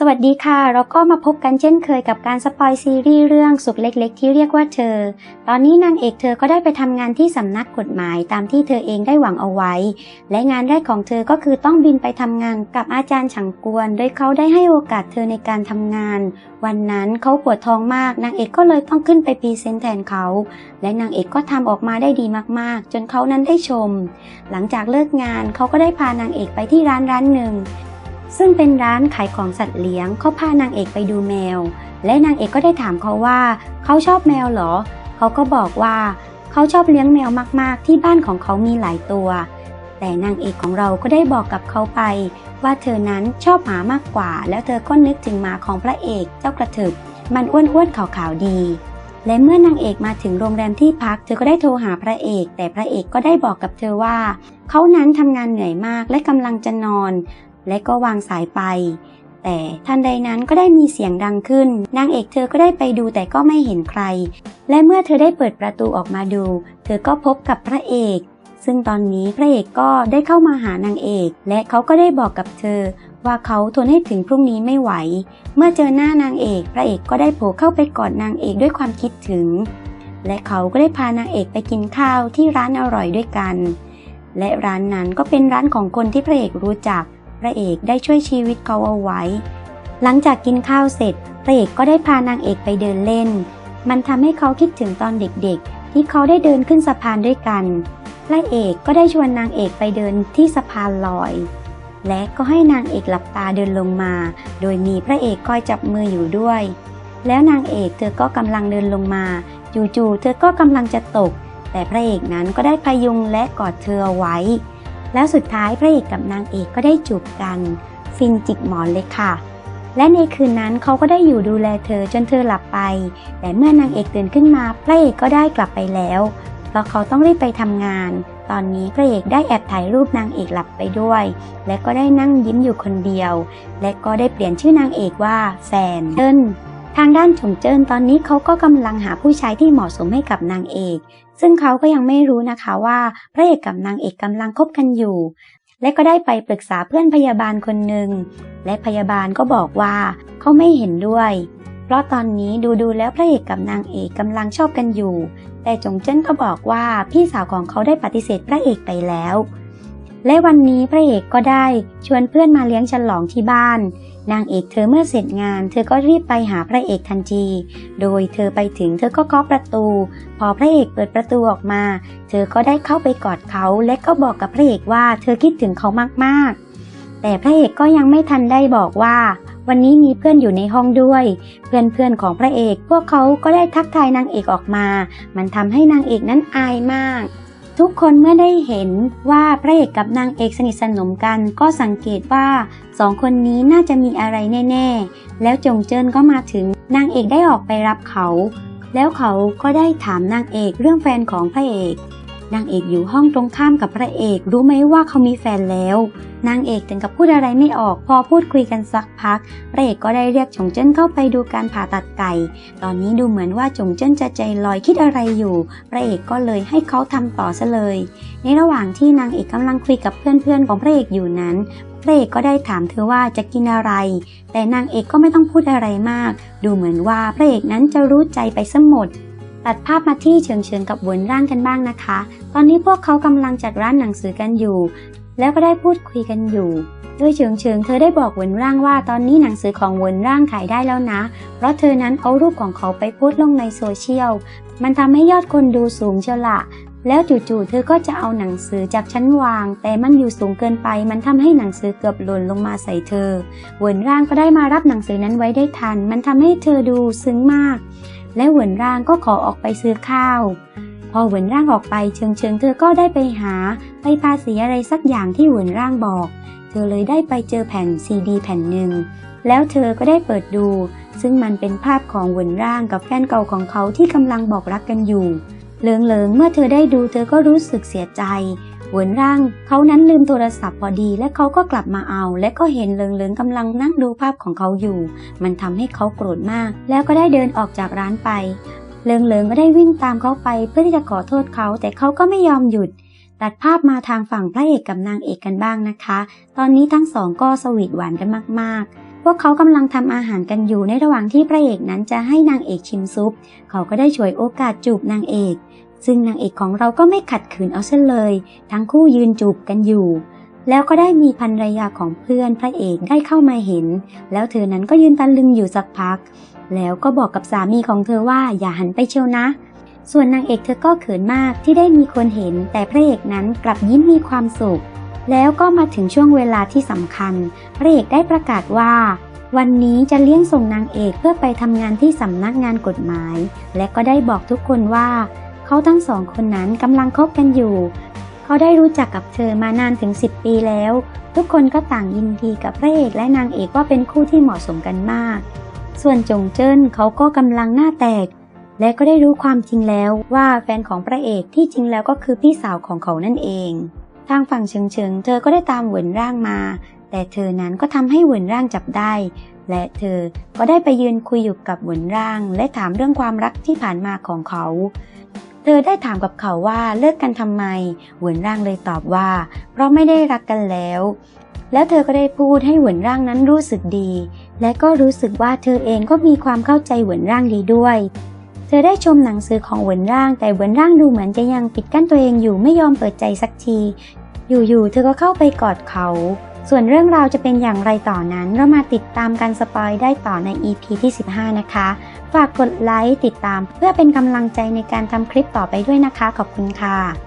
สวัสดีค่ะ เราก็มาพบกันเช่นเคยกับการสปอยซีรีส์เรื่องสุขเล็กๆ ที่เรียกว่าเธอ ตอนนี้นางเอกเธอก็ได้ไปทำงานที่สำนักกฎหมายตามที่เธอเองได้หวังเอาไว้ และงานแรกของเธอก็คือต้องบินไปทำงานกับอาจารย์ฉังกวน โดยเขาได้ให้โอกาสเธอในการทำงาน วันนั้นเขาปวดท้องมาก นางเอกก็เลยต้องขึ้นไปพรีเซนต์แทนเขา และนางเอกก็ทำออกมาได้ดีมากๆ จนเขานั้นได้ชม หลังจากเลิกงานเขาก็ได้พานางเอกไปที่ร้านร้านหนึ่ง ซึ่งเป็นร้านขายของสัตว์เลี้ยงเขาพานางเอกไปดูแมว และนางเอกก็ได้ถามเขาว่าเขาชอบแมวหรอ เขาก็บอกว่าเขาชอบเลี้ยงแมวมาก ๆ ที่บ้านของเขามีหลายตัว แต่นางเอกของเราก็ได้บอกกับเขาไป ว่าเธอนั้นชอบหมามากกว่า แล้วเธอก็นึกถึงหมาของพระเอกเจ้ากระถึบมันอ้วนๆขาวๆดี และเมื่อนางเอกมาถึงโรงแรมที่พัก เธอก็ได้โทรหาพระเอก แต่พระเอกก็ได้บอกกับเธอว่า เขานั้นทำงานเหนื่อยมากและกำลังจะนอน และก็วางสายไป แต่ทันใดนั้นก็ได้มีเสียงดังขึ้น นางเอกเธอก็ได้ไปดูแต่ก็ไม่เห็นใคร และเมื่อเธอได้เปิดประตูออกมาดู เธอก็พบกับพระเอก ซึ่งตอนนี้พระเอกก็ได้เข้ามาหานางเอก และเขาก็ได้บอกกับเธอว่าเขาทนให้ถึงพรุ่งนี้ไม่ไหว เมื่อเจอหน้านางเอก พระเอกก็ได้โผล่เข้าไปกอดนางเอกด้วยความคิดถึง และเขาก็ได้พานางเอกไปกินข้าวที่ร้านอร่อยด้วยกัน และร้านนั้นก็เป็นร้านของคนที่พระเอกรู้จัก พระเอกได้ช่วยชีวิตเขาเอาไว้ หลังจากกินข้าวเสร็จ พระเอกก็ได้พานางเอกไปเดินเล่น มันทำให้เขาคิดถึงตอนเด็กๆ ที่เขาได้เดินขึ้นสะพานด้วยกัน พระเอกก็ได้ชวนนางเอกไปเดินที่สะพานลอย และก็ให้นางเอกหลับตาเดินลงมา โดยมีพระเอกคอยจับมืออยู่ด้วย แล้วนางเอกเธอก็กำลังเดินลงมา จู่ๆเธอก็กำลังจะตก แต่พระเอกนั้นก็ได้พยุงและกอดเธอเอาไว้ แล้วสุดท้ายพระเอกกับนางเอกก็ได้จูบกัน ฟินจิกหมอนเลยค่ะ และในคืนนั้นเขาก็ได้อยู่ดูแลเธอจนเธอหลับไป แต่เมื่อนางเอกตื่นขึ้นมาพระเอกก็ได้กลับไปแล้วเพราะเขาต้องรีบไปทำงาน ตอนนี้พระเอกได้แอบถ่ายรูปนางเอกหลับไปด้วย และก็ได้นั่งยิ้มอยู่คนเดียว และก็ได้เปลี่ยนชื่อนางเอกว่าแซนเจิ้น ทางด้านฉงเจิ้นตอนนี้เขาก็กำลังหาผู้ชายที่เหมาะสมให้กับนางเอก ซึ่งเขาก็ยังไม่รู้นะคะว่าพระเอกกับนางเอกกำลังคบกันอยู่ และก็ได้ไปปรึกษาเพื่อนพยาบาลคนหนึ่ง และพยาบาลก็บอกว่าเขาไม่เห็นด้วย เพราะตอนนี้ดูดูแล้วพระเอกกับนางเอกกำลังชอบกันอยู่ แต่จงเจิ้นก็บอกว่าพี่สาวของเขาได้ปฏิเสธพระเอกไปแล้ว และวันนี้พระเอกก็ได้ชวนเพื่อนมาเลี้ยงฉลองที่บ้าน นางเอกเธอเมื่อเสร็จงาน เธอก็รีบไปหาพระเอกทันที โดยเธอไปถึงเธอก็เคาะประตู พอพระเอกเปิดประตูออกมา เธอก็ได้เข้าไปกอดเขาและก็บอกกับพระเอกว่าเธอคิดถึงเขามากๆ แต่พระเอกก็ยังไม่ทันได้บอกว่า วันนี้มีเพื่อนอยู่ในห้องด้วย เพื่อนๆของพระเอก พวกเขาก็ได้ทักทายนางเอกออกมา มันทำให้นางเอกนั้นอายมาก ทุกคนเมื่อได้เห็นว่าพระเอกกับนางเอกสนิทสนมกัน ก็สังเกตว่าสองคนนี้น่าจะมีอะไรแน่ๆ แล้วจงเจิ้นก็มาถึงนางเอกได้ออกไปรับเขา แล้วเขาก็ได้ถามนางเอกเรื่องแฟนของพระเอก นางเอกอยู่ห้องตรงข้ามกับพระเอก รู้ไหมว่าเขามีแฟนแล้ว นางเอกถึงกับพูดอะไรไม่ออก พอพูดคุยกันสักพัก พระเอกก็ได้เรียกจงเจิ้นเข้าไปดูการผ่าตัดไก่ ตอนนี้ดูเหมือนว่าจงเจิ้นจะใจลอยคิดอะไรอยู่ พระเอกก็เลยให้เขาทำต่อซะเลย ในระหว่างที่นางเอกกำลังคุยกับเพื่อนๆ ของพระเอกอยู่นั้นพระเอกก็ได้ถามเธอว่าจะกินอะไร แต่นางเอกก็ไม่ต้องพูดอะไรมาก ดูเหมือนว่าพระเอกนั้นจะรู้ใจไปซะหมด ตัดภาพมาที่เฉิงเฉิงกับหวนร่างกันบ้างนะคะ ตอนนี้พวกเขากำลังจัดร้านหนังสือกันอยู่ แล้วก็ได้พูดคุยกันอยู่ โดยเฉิงเฉิงเธอได้บอกหวนร่างว่าตอนนี้หนังสือของหวนร่างขายได้แล้วนะ เพราะเธอนั้นเอารูปของเขาไปโพสต์ลงในโซเชียล มันทำให้ยอดคนดูสูงเชียวละแล้วจู่ๆ เธอก็จะเอาหนังสือจากชั้นวาง แต่มันอยู่สูงเกินไป มันทำให้หนังสือเกือบหล่นลงมาใส่เธอ เวินร่างก็ได้มารับหนังสือนั้นไว้ได้ทัน มันทำให้เธอดูซึ้งมาก และเหวินร่างก็ขอออกไปซื้อข้าว พอเหวินร่างออกไปเชิงเชิงเธอก็ได้ไปหาไปภาษีอะไรสักอย่างที่เหวินร่างบอก เธอเลยได้ไปเจอแผ่นซีดีแผ่นหนึ่งแล้วเธอก็ได้เปิดดู ซึ่งมันเป็นภาพของเหวินร่างกับแฟนเก่าของเขาที่กำลังบอกรักกันอยู่เหลิงเลิงๆเมื่อเธอได้ดูเธอก็รู้สึกเสียใจ เหวินร่าง เขานั้นลืมโทรศัพท์พอดี และเขาก็กลับมาเอา และก็เห็นเลิงเลิงกำลังนั่งดูภาพของเขาอยู่ มันทำให้เขาโกรธมาก แล้วก็ได้เดินออกจากร้านไป เลิงเลิงก็ได้วิ่งตามเขาไปเพื่อที่จะขอโทษเขา แต่เขาก็ไม่ยอมหยุด ตัดภาพมาทางฝั่งพระเอกกับนางเอกกันบ้างนะคะ ตอนนี้ทั้งสองก็สวีทหวานกันมากๆพวกเขากำลังทำอาหารกันอยู่ในระหว่างที่พระเอกนั้นจะให้นางเอกชิมซุป เขาก็ได้ฉวยโอกาสจูบนางเอก ซึ่งนางเอกของเราก็ไม่ขัดขืนเอาเส้นเลย ทั้งคู่ยืนจูบกันอยู่ แล้วก็ได้มีภรรยาของเพื่อนพระเอกได้เข้ามาเห็น แล้วเธอนั้นก็ยืนตะลึงอยู่สักพัก แล้วก็บอกกับสามีของเธอว่าอย่าหันไปเชียวนะ ส่วนนางเอกเธอก็เขินมากที่ได้มีคนเห็น แต่พระเอกนั้นกลับยิ้มมีความสุข แล้วก็มาถึงช่วงเวลาที่สำคัญ พระเอกได้ประกาศว่าวันนี้จะเลี้ยงส่งนางเอกเพื่อไปทำงานที่สำนักงานกฎหมาย และก็ได้บอกทุกคนว่า เขาทั้งสองคนนั้นกำลังคบกันอยู่ เขาได้รู้จักกับเธอมานานถึง 10 ปีแล้ว ทุกคนก็ต่างยินดีกับพระเอกและนางเอกว่าเป็นคู่ที่เหมาะสมกันมาก ส่วนจงเจิ้นเขาก็กำลังหน้าแตก และก็ได้รู้ความจริงแล้วว่าแฟนของพระเอกที่จริงแล้วก็คือพี่สาวของเขานั่นเองทางฝั่งเฉิงเฉิงเธอก็ได้ตามเหวินร่างมา แต่เธอนั้นก็ทำให้เหวินร่างจับได้ และเธอก็ได้ไปยืนคุยอยู่กับเหวินร่าง และถามเรื่องความรักที่ผ่านมาของเขา ธอได้ถามกับเขาว่าเลิกกันทำไมหวนร่างเลยตอบว่า เพราะไม่ได้รักกันแล้ว แล้วเธอก็ได้พูดให้หวนร่างนั้นรู้สึกดี และก็รู้สึกว่าเธอเองก็มีความเข้าใจหวนร่างดีด้วย เธอได้ชมหนังสือของหวนร่าง แต่หวนร่างดูเหมือนจะยังปิดกั้นตัวเองอยู่ไม่ยอมเปิดใจสักที อยู่ๆเธอก็เข้าไปกอดเขา ส่วนเรื่องราวจะเป็นอย่างไรต่อนั้น เรามาติดตามการสปอยได้ต่อใน EP ที่ 15 นะคะ ฝากกดไลค์ติดตามเพื่อเป็นกำลังใจในการทำคลิปต่อไปด้วยนะคะ ขอบคุณค่ะ